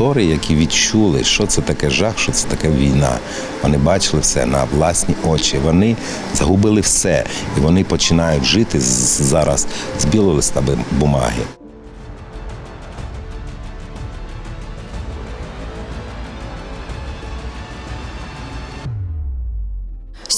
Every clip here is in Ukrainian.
актори, які відчули, що це таке жах, що це таке війна. Вони бачили все на власні очі. Вони загубили все, і вони починають жити зараз з білого листа бумаги.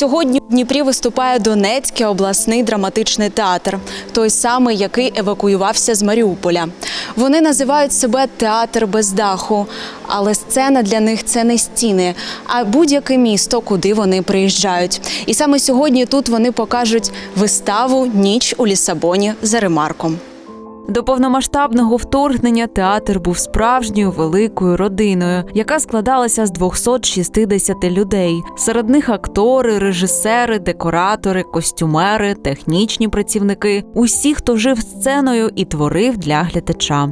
Сьогодні в Дніпрі виступає Донецький обласний драматичний театр, той самий, який евакуювався з Маріуполя. Вони називають себе театр без даху, але сцена для них це не стіни, а будь-яке місто, куди вони приїжджають. І саме сьогодні тут вони покажуть виставу Ніч у Лісабоні за ремарком. До повномасштабного вторгнення театр був справжньою великою родиною, яка складалася з 260 людей. Серед них актори, режисери, декоратори, костюмери, технічні працівники усі, хто жив сценою і творив для глядача.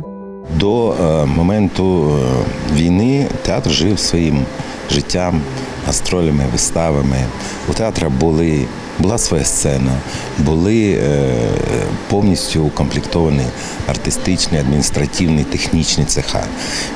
До е, моменту е, війни театр жив своїм життям, гастролями, виставами. У театра були, була своя сцена, були е, повністю укомплектовані артистичні, адміністративні, технічні цеха.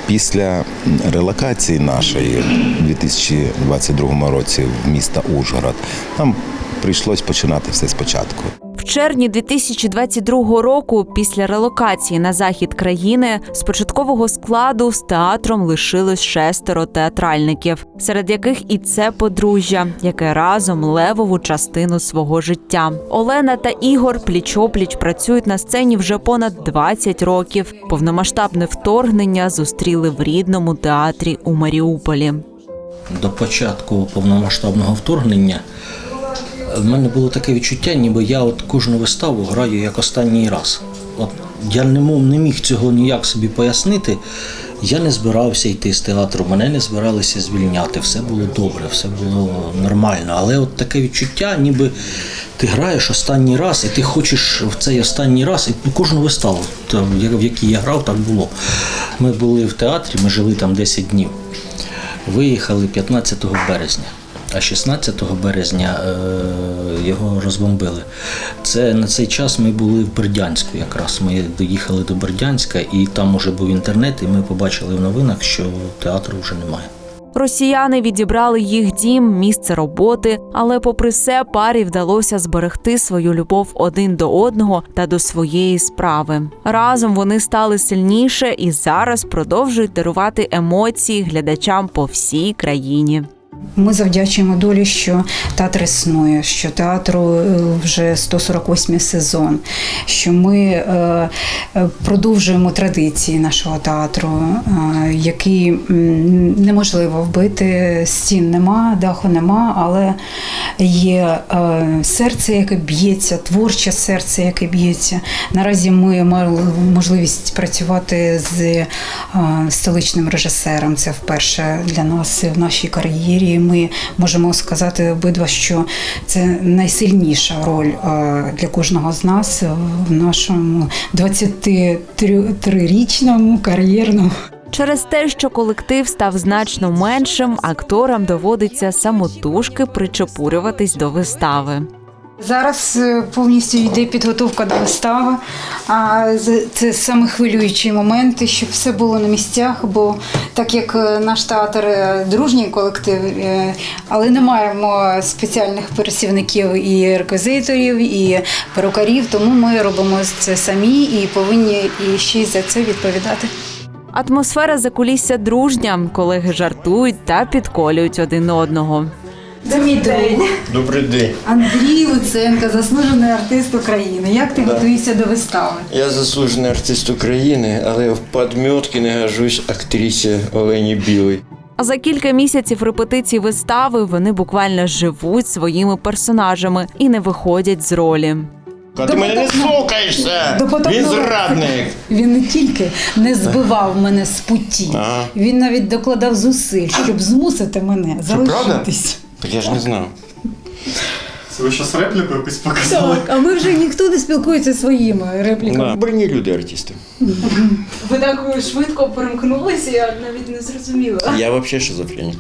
Після релокації нашої у 2022 році в місто Ужгород нам прийшлось починати все спочатку. В червні 2022 року, після релокації на захід країни, з початкового складу з театром лишилось шестеро театральників, серед яких і це подружжя, яке разом левову частину свого життя. Олена та Ігор пліч-опліч працюють на сцені вже понад 20 років. Повномасштабне вторгнення зустріли в рідному театрі у Маріуполі. до початку повномасштабного вторгнення в мене було таке відчуття, ніби я от кожну виставу граю як останній раз. От я не мог, не міг цього ніяк собі пояснити. Я не збирався йти з театру, мене не збиралися звільняти, все було добре, все було нормально. Але от таке відчуття, ніби ти граєш останній раз, і ти хочеш в цей останній раз, і кожну виставу, в якій я грав, так було. Ми були в театрі, ми жили там 10 днів. Виїхали 15 березня, а 16 березня е, його розбомбили. Це на цей час ми були в Бердянську якраз. Ми доїхали до Бердянська, і там уже був інтернет, і ми побачили в новинах, що театру вже немає. Росіяни відібрали їх дім, місце роботи, але, попри все, парі вдалося зберегти свою любов один до одного та до своєї справи. Разом вони стали сильніше і зараз продовжують дарувати емоції глядачам по всій країні. Ми завдячуємо долі, що театр існує, що театру е, вже 148 сезон, що ми е, е, продовжуємо традиції нашого театру, які неможливо вбити. Стін нема, даху нема, але є серце, яке б'ється, творче серце, яке б'ється. Наразі ми мали можливість працювати з столичним режисером. Це вперше для нас в нашій кар'єрі. Ми можемо сказати обидва, що це найсильніша роль е, для кожного з нас в нашому 23-річному кар'єрному. Через те, що колектив став значно меншим, акторам доводиться самотужки причепурюватись до вистави. Зараз е, повністю йде підготовка до вистави. А це саме хвилюючі моменти, щоб все було на місцях, бо так як е, наш театр е, дружній колектив, але не маємо спеціальних працівників і реквізиторів, і перукарів, тому ми робимо це самі і повинні і ще й за це відповідати. Атмосфера закулісся дружня, колеги жартують та підколюють один одного. Мій Добрий день. Андрій Луценко, заслужений артист України. Як ти готуєшся до вистави? Я заслужений артист України, але в подметки не гожусь актрисі Олені Білий. А за кілька місяців репетицій вистави вони буквально живуть своїми персонажами і не виходять з ролі. А ти мене не слухаєшся! Він зрадник! Він не тільки не збивав мене з путі, Ага. він навіть докладав зусиль, щоб змусити мене залишитись. Так я ж не знав. Це ви щас репліку якусь показали? Так, а ми вже ніхто не спілкується своїми репліками. Да. Люди артисти. Ви так швидко перемкнулися, я навіть не зрозуміла. Я взагалі шизофренік.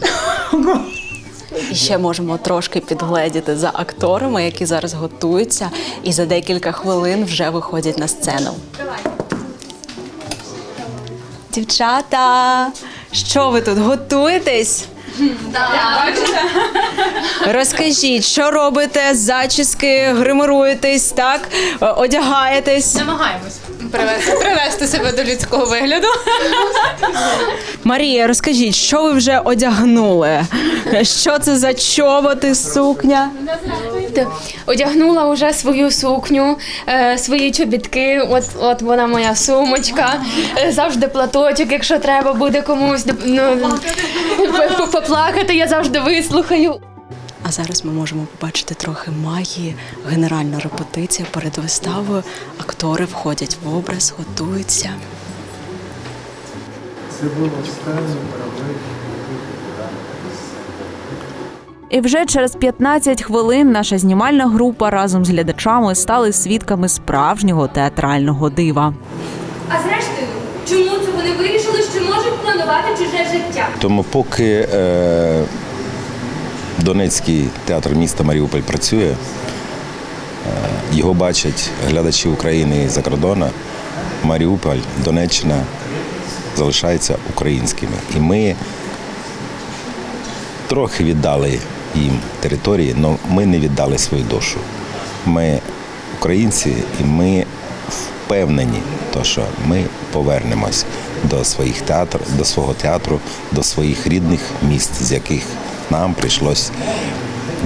І ще можемо трошки підгледіти за акторами, які зараз готуються, і за декілька хвилин вже виходять на сцену. Дівчата, Що ви тут готуєтесь? Розкажіть, що робите? Зачіски, гримируєтесь, так? Е, Одягаєтесь? Намагаємось привести, привести себе до людського вигляду. Марія, розкажіть, що ви вже одягнули? Що це за чоботи, сукня? Одягнула вже свою сукню, е, свої чобітки. От, от вона моя сумочка. Е, Завжди платочок, якщо треба буде комусь ну, по- по- поплакати, я завжди вислухаю. А зараз ми можемо побачити трохи магії. Генеральна репетиція перед виставою. Актори входять в образ, готуються. І вже через 15 хвилин наша знімальна група разом з глядачами стали свідками справжнього театрального дива. А зрештою, чому це вони вирішили, що можуть планувати чуже життя? Тому поки е, Донецький театр міста Маріуполь працює, е, його бачать глядачі України і за кордону, Маріуполь, Донеччина залишаються українськими. І ми трохи віддали їм території, але ми не віддали свою душу. Ми українці, і ми впевнені, що ми повернемось до своїх театр, до свого театру, до своїх рідних міст, з яких нам прийшлось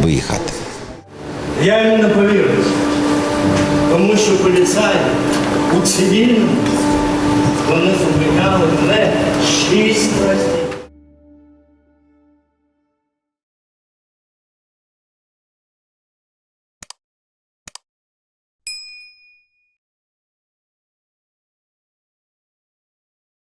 виїхати. Я їм не повірю, тому що поліцаї у цивільному вони зупиняли мене шість разів.